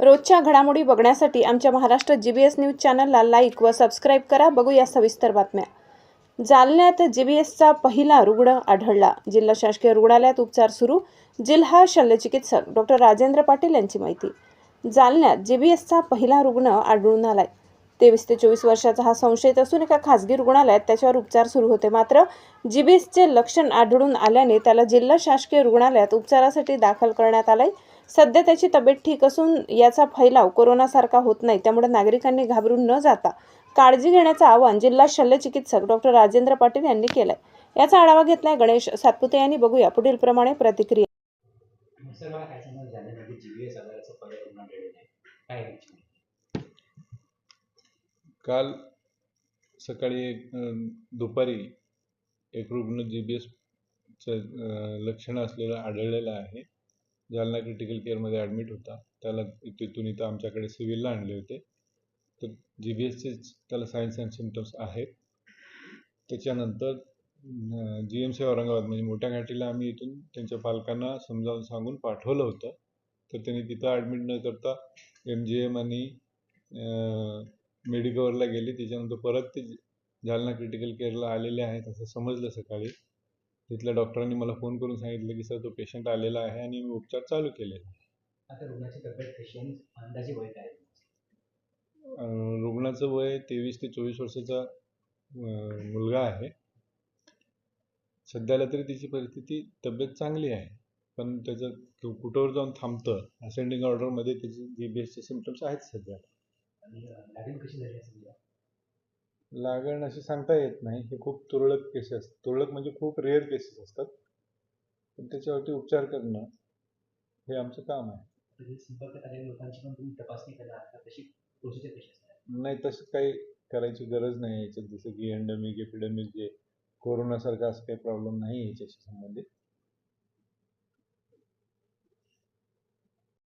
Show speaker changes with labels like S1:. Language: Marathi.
S1: रोजच्या घडामोडी बघण्यासाठी आमच्या Maharashtra G B S news चॅनलला लाईक व सबस्क्राईब करा. बघूया सविस्तर बातम्या. जालन्यात जी बी एसचा पहिला रुग्ण आढळला. जिल्हा शासकीय रुग्णालयात उपचार सुरू. जिल्हा शल्यचिकित्सक डॉक्टर राजेंद्र पाटील यांची माहिती. जालन्यात जी बी एसचा पहिला रुग्ण आढळून आलाय. तेवीस ते चोवीस वर्षाचा हा संशयित असून एका खासगी रुग्णालयात त्याच्यावर उपचार सुरू होते. मात्र जी बी एसचे लक्षण आढळून आल्याने त्याला जिल्हा शासकीय रुग्णालयात उपचारासाठी दाखल करण्यात आलंय. सध्या त्याची तब्येत ठीक असून याचा फैलाव कोरोनासारखा होत नाही त्यामुळे नागरिकांनी घाबरून न जाता काळजी घेण्याचं आवाहन जिल्हा शल्यचिकित्सक डॉक्टर राजेंद्र पाटील यांनी केलंय. याचा आढावा घेतलाय गणेश सातपुते यांनी. बघूया पुढील प्रमाणे प्रतिक्रिया.
S2: काल सकाळी एक दुपारी एक रुग्ण जी बी एस लक्षणं असलेला आढळलेला आहे. जालना क्रिटिकल केअरमध्ये ॲडमिट होता. त्याला तिथून इथं आमच्याकडे सिव्हिलला आणले होते. तर जी बी एसचेच त्याला सायन्स अँड सिमटम्स आहेत. त्याच्यानंतर जी एम सी औरंगाबाद म्हणजे मोठ्या घाटीला आम्ही इथून त्यांच्या पालकांना समजावून सांगून पाठवलं होतं. तर त्यांनी तिथं ॲडमिट न करता एम जी एम आणि मेडिकवरला गेले. त्याच्यानंतर परत ते जालना क्रिटिकल केअरला आलेले आहेत असं समजलं सकाळी. तिथल्या डॉक्टरांनी मला फोन करून सांगितलं की सर तो पेशंट आलेला आहे आणि मी उपचार चालू केले
S3: आता रुग्णाची तब्येत अंदाजे वय काय आहे?
S2: अं, रुग्णाचं वय तेवीस ते चोवीस वर्षाचा मुलगा आहे सध्याला तरी त्याची परिस्थिती तब्येत चांगली आहे पण त्याचं कुठवर जाऊन थांबतं असेंडिंग ऑर्डरमध्ये त्याचे जी बी एसचे सिमटम्स आहेत सध्या
S3: आणि अं, लागण कशी झाली?
S2: लागण अशी सांगता येत नाही. हे खूप तुरळक केसेस तुरळक म्हणजे खूप रेअर केसेस असतात. पण त्याच्यावरती उपचार करणं हे आमचं काम आहे.
S3: असणार
S2: नाही तसं काही करायची गरज नाही याच्यात. जसं की एंडमिक एपिडेमिक जे कोरोनासारखा असं काही प्रॉब्लेम नाही याच्याशी संबंधित.